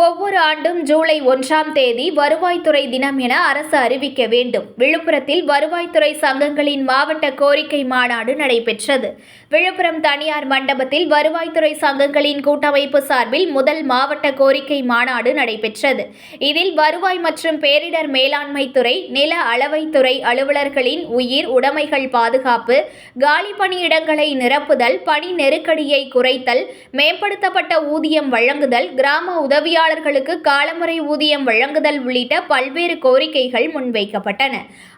ஒவ்வொரு ஆண்டும் ஜூலை ஒன்றாம் தேதி வருவாய்த்துறை தினம் என அரசு அறிவிக்க வேண்டும். விழுப்புரத்தில் வருவாய்த்துறை சங்கங்களின் மாவட்ட கோரிக்கை மாநாடு நடைபெற்றது. விழுப்புரம் தனியார் மண்டபத்தில் வருவாய்த்துறை சங்கங்களின் கூட்டமைப்பு சார்பில் முதல் மாவட்ட கோரிக்கை மாநாடு நடைபெற்றது. இதில் வருவாய் மற்றும் பேரிடர் மேலாண்மை துறை நில அளவைத்துறை அலுவலர்களின் உயிர் உடைமைகள் பாதுகாப்பு காலி பணியிடங்களை நிரப்புதல் பணி நெருக்கடியை குறைத்தல் மேம்படுத்தப்பட்ட ஊதியம் வழங்குதல் கிராம உதவியாளர் தொழிலாளர்களுக்கு காலமுறை ஊதியம் வழங்குதல் உள்ளிட்ட பல்வேறு கோரிக்கைகள் முன்வைக்கப்பட்டன.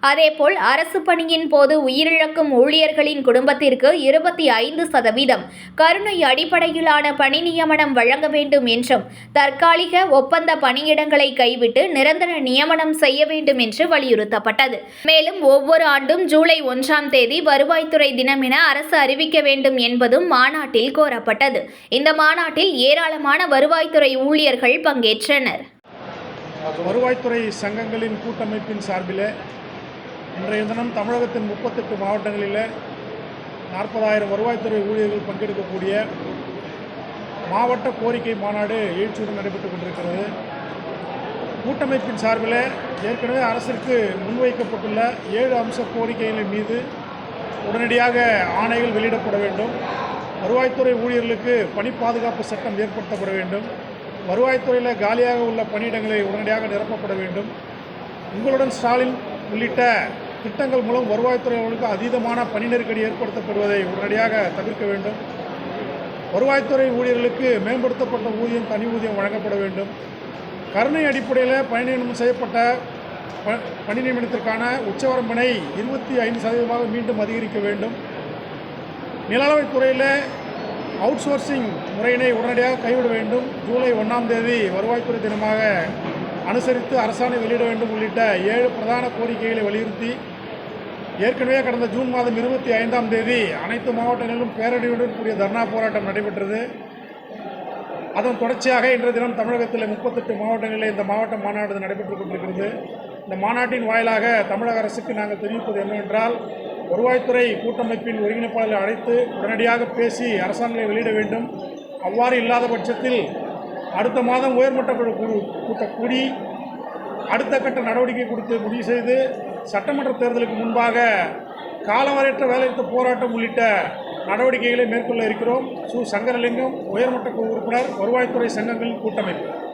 அதேபோல் அரசு பணியின் போது உயிரிழக்கும் ஊழியர்களின் குடும்பத்திற்கு இருபத்தி ஐந்து சதவீதம் கருணை அடிப்படையிலான பணி நியமனம் வழங்க வேண்டும் என்றும் தற்காலிக ஒப்பந்த பணியிடங்களை கைவிட்டு நிரந்தர நியமனம் செய்ய வேண்டும் என்று வலியுறுத்தப்பட்டது. மேலும் ஒவ்வொரு ஆண்டும் ஜூலை ஒன்றாம் தேதி வருவாய்த்துறை தினம் என அரசு அறிவிக்க வேண்டும் என்பதும் மாநாட்டில் கோரப்பட்டது. இந்த மாநாட்டில் ஏராளமான வருவாய்த்துறை ஊழியர்கள் பங்கேற்றனர். வருவாய்த்துறை சங்கங்களின் கூட்டமைப்பின் சார்பில் இன்றைய தினம் தமிழகத்தின் முப்பத்தெட்டு மாவட்டங்களில் நாற்பதாயிரம் வருவாய்த்துறை ஊழியர்கள் பங்கெடுக்கக்கூடிய மாவட்ட கோரிக்கை மாநாடு எழுச்சியுடன் நடைபெற்றுக் கொண்டிருக்கிறது. கூட்டமைப்பின் சார்பில் ஏற்கனவே அரசிற்கு முன்வைக்கப்பட்டுள்ள ஏழு அம்ச கோரிக்கைகளின் மீது உடனடியாக ஆணைகள் வெளியிடப்பட வேண்டும். வருவாய்த்துறை ஊழியர்களுக்கு பணி பாதுகாப்பு சட்டம் ஏற்படுத்தப்பட வேண்டும். வருவாய்த்துறையில் காலியாக உள்ள பணியிடங்களை உடனடியாக நிரப்பப்பட வேண்டும். உங்களுடன் ஸ்டாலின் உள்ளிட்ட திட்டங்கள் மூலம் வருவாய்த்துறையினருக்கு அதீதமான பணி நெருக்கடி ஏற்படுத்தப்படுவதை உடனடியாக தவிர்க்க வேண்டும். வருவாய்த்துறை ஊழியர்களுக்கு மேம்படுத்தப்பட்ட ஊதியம் தனி ஊதியம் வழங்கப்பட வேண்டும். கருணை அடிப்படையில் பணி நியமனம் செய்யப்பட்ட ப பணி நியமனத்திற்கான உச்சவரம்பினை இருபத்தி ஐந்து சதவீதமாக மீண்டும் அதிகரிக்க வேண்டும். நிலளவைத் துறையில் அவுட் சோர்சிங் முறையினை உடனடியாக கைவிட வேண்டும். ஜூலை ஒன்றாம் தேதி வருவாய்த்துறை தினமாக அனுசரித்து அரசாணை வெளியிட வேண்டும் உள்ளிட்ட ஏழு பிரதான கோரிக்கைகளை வலியுறுத்தி ஏற்கனவே கடந்த ஜூன் மாதம் இருபத்தி ஐந்தாம் தேதி அனைத்து மாவட்டங்களிலும் பேரணியுடன் கூடிய தர்ணா போராட்டம் நடைபெற்றது. அதன் தொடர்ச்சியாக இன்றைய தினம் தமிழகத்தில் முப்பத்தெட்டு மாவட்டங்களில் இந்த மாவட்ட மாநாடு நடைபெற்றுக் கொண்டிருக்கிறது. இந்த மாநாட்டின் வாயிலாக தமிழக அரசுக்கு நாங்கள் தெரிவிப்பது என்னவென்றால் வருவாய்த்துறை கூட்டமைப்பின் ஒருங்கிணைப்பாளர்களை அழைத்து உடனடியாக பேசி அரசாங்கங்களை வெளியிட வேண்டும். அவ்வாறு இல்லாத பட்சத்தில் அடுத்த மாதம் உயர்மட்ட குழு குழு கூட்டக்கூடி கூடி அடுத்த கட்ட நடவடிக்கை கொடுத்து முடிவு செய்து சட்டமன்ற தேர்தலுக்கு முன்பாக காலவரையற்ற வேலைநிறுத்த போராட்டம் உள்ளிட்ட நடவடிக்கைகளை மேற்கொள்ள இருக்கிறோம். சு. சங்கரலிங்கம் உயர்மட்ட குழு உறுப்பினர் வருவாய்த்துறை சங்கங்களின் கூட்டமைப்பு.